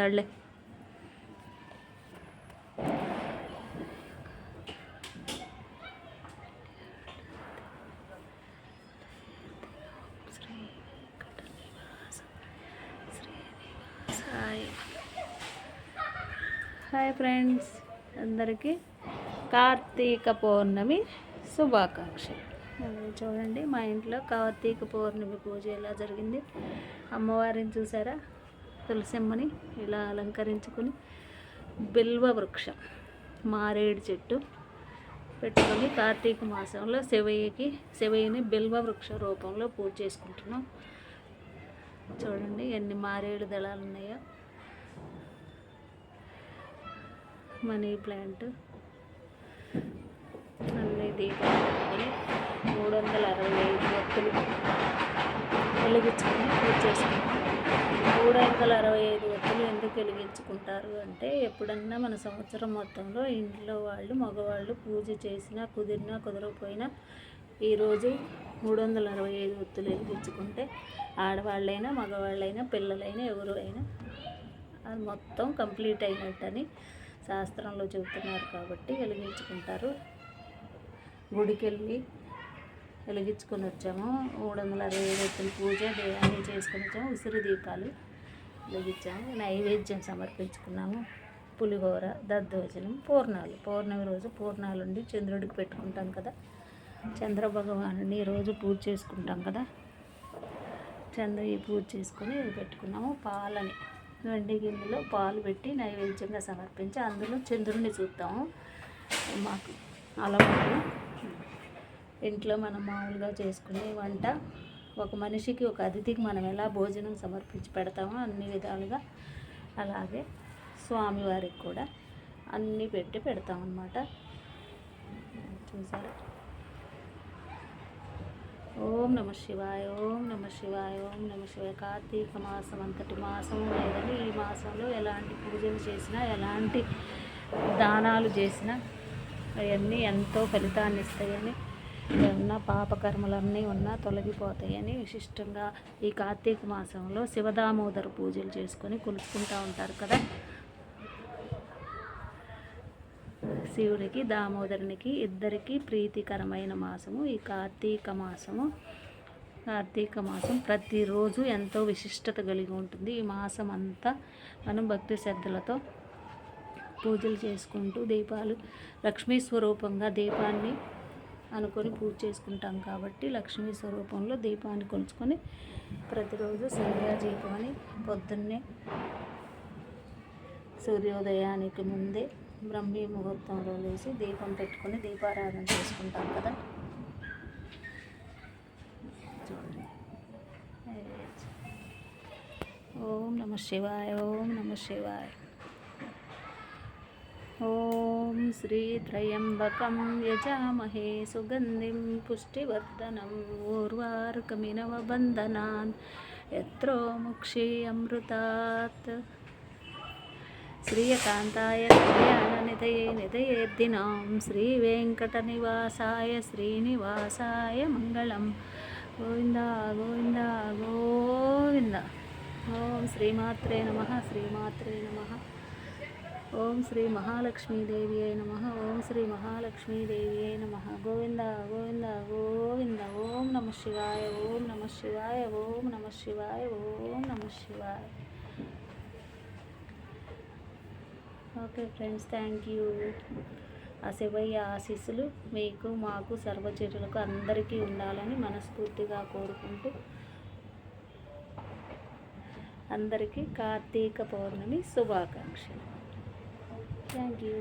సర్లే hi hi friends అందరికీ కార్తీక పౌర్ణమి శుభాకాంక్షలు. చూడండి మా ఇంట్లో కార్తీక పౌర్ణమి పూజ ఎలా జరిగింది? అమ్మవారిని చూసారా? తులసిమ్మని ఇలా అలంకరించుకుని బిల్వ వృక్షం మారేడు చెట్టు పెట్టుకొని కార్తీక మాసంలో శివయ్యకి శివయ్యని బిల్వ వృక్ష రూపంలో పూజ చేసుకుంటున్నాం. చూడండి ఎన్ని మారేడు దళాలు ఉన్నాయో. Money plant. అన్ని దీపాలు పెట్టుకొని మూడు వందల అరవై ఐదు ఒత్తులు వెలిగించుకొని పూజ చేసుకుంటాం మూడు వందల అరవై ఐదు ఒత్తులు ఎందుకు వెలిగించుకుంటారు అంటే ఎప్పుడన్నా మన సంవత్సరం మొత్తంలో ఇంట్లో వాళ్ళు మగవాళ్ళు పూజ చేసినా కుదిరినా కుదరకపోయినా ఈరోజు మూడు వందల అరవై ఐదు ఒత్తులు వెలిగించుకుంటే ఆడవాళ్ళైనా మగవాళ్ళైనా పిల్లలైనా ఎవరు అయినా అది మొత్తం కంప్లీట్ అయినట్టని శాస్త్రంలో చెబుతున్నారు కాబట్టి వెలిగించుకుంటారు. గుడికి వెళ్ళి వెలిగించుకొని వచ్చాము. మూడు వందల అరవై ఐదు పూజ అన్నీ చేసుకొని వచ్చాము. ఉసిరి దీపాలు వెలిగించాము. నైవేద్యం సమర్పించుకున్నాము. పులిహోర దద్దోజనం పూర్ణాలు. పౌర్ణమి రోజు పూర్ణాలు ఉండి చంద్రుడికి పెట్టుకుంటాం కదా. చంద్ర భగవానుని రోజు పూజ చేసుకుంటాం కదా. చంద్రుడి పూజ చేసుకొని పెట్టుకున్నాము. పాలని వెండి గిన్నెలో పాలు పెట్టి నైవేద్యంగా సమర్పించి అందులో చంద్రుడిని చూస్తాము మాకు అలవాటు. ఇంట్లో మనం మామూలుగా చేసుకునే వంట ఒక మనిషికి ఒక అతిథికి మనం ఎలా భోజనం సమర్పించి పెడతామో అన్ని విధాలుగా అలాగే స్వామివారికి కూడా అన్నీ పెట్టి పెడతామన్నమాట. చూసారా? ఓం నమ శివాయ ఓం నమ శివాయ ఓం నమ శివాయ. కార్తీక మాసం అంతటి మాసం లేదని ఈ మాసంలో ఎలాంటి పూజలు చేసినా ఎలాంటి దానాలు చేసినా అవన్నీ ఎంతో ఫలితాన్ని ఇస్తాయని ఉన్న పాపకర్మలన్నీ ఉన్నా తొలగిపోతాయని విశిష్టంగా ఈ కార్తీక మాసంలో శివదామోదర పూజలు చేసుకొని కొలుచుకుంటూ ఉంటారు కదా. శివుడికి దామోదరునికి ఇద్దరికి ప్రీతికరమైన మాసము ఈ కార్తీక మాసము. కార్తీక మాసం ప్రతిరోజు ఎంతో విశిష్టత కలిగి ఉంటుంది. ఈ మాసం అంతా మనం భక్తి శ్రద్ధలతో పూజలు చేసుకుంటూ దీపాలు లక్ష్మీ స్వరూపంగా దీపాన్ని అనుకొని పూజ చేసుకుంటాం కాబట్టి లక్ష్మీ స్వరూపంలో దీపాన్ని కొలుచుకొని ప్రతిరోజు సంధ్యాదీపం అని పొద్దున్నే సూర్యోదయానికి ముందే బ్రహ్మీ ముహూర్తంలో లేచి దీపం పెట్టుకొని దీపారాధన చేసుకుంటాం కదా. చూడండి. ఓం నమ శివాయ ఓం నమ శివాయ. ఓం శ్రీ త్రయంబకం యజామహే సుగంధిం పుష్టివర్ధనం ఊర్వారుకమినవ బంధనాన్ ఎత్రో ముక్షి అమృతాత్ శ్రీయకాంతాయ కళ్యాణనిధయే నిధయేద్దినాం శ్రీవేంకటనివాసాయ శ్రీనివాసాయ మంగళం గోవింద గోవింద గోవింద ఓం శ్రీమాత్రే నమ శ్రీమాత్రే నమ ఓం శ్రీ మహాలక్ష్మీదేవి అయి నమ. ఓం శ్రీ మహాలక్ష్మీదేవి అయి నమ. గోవింద గోవింద గోవింద. ఓం నమ శివాయ ఓం నమ శివాయ ఓం నమ శివాయ ఓం నమ శివాయ. Okay friends thank you. ఆ శివయ్య ఆశీస్సులు మీకు మాకు సర్వచరులకు అందరికీ ఉండాలని మనస్ఫూర్తిగా కోరుకుంటూ అందరికీ కార్తీక పౌర్ణమి శుభాకాంక్షలు. Thank you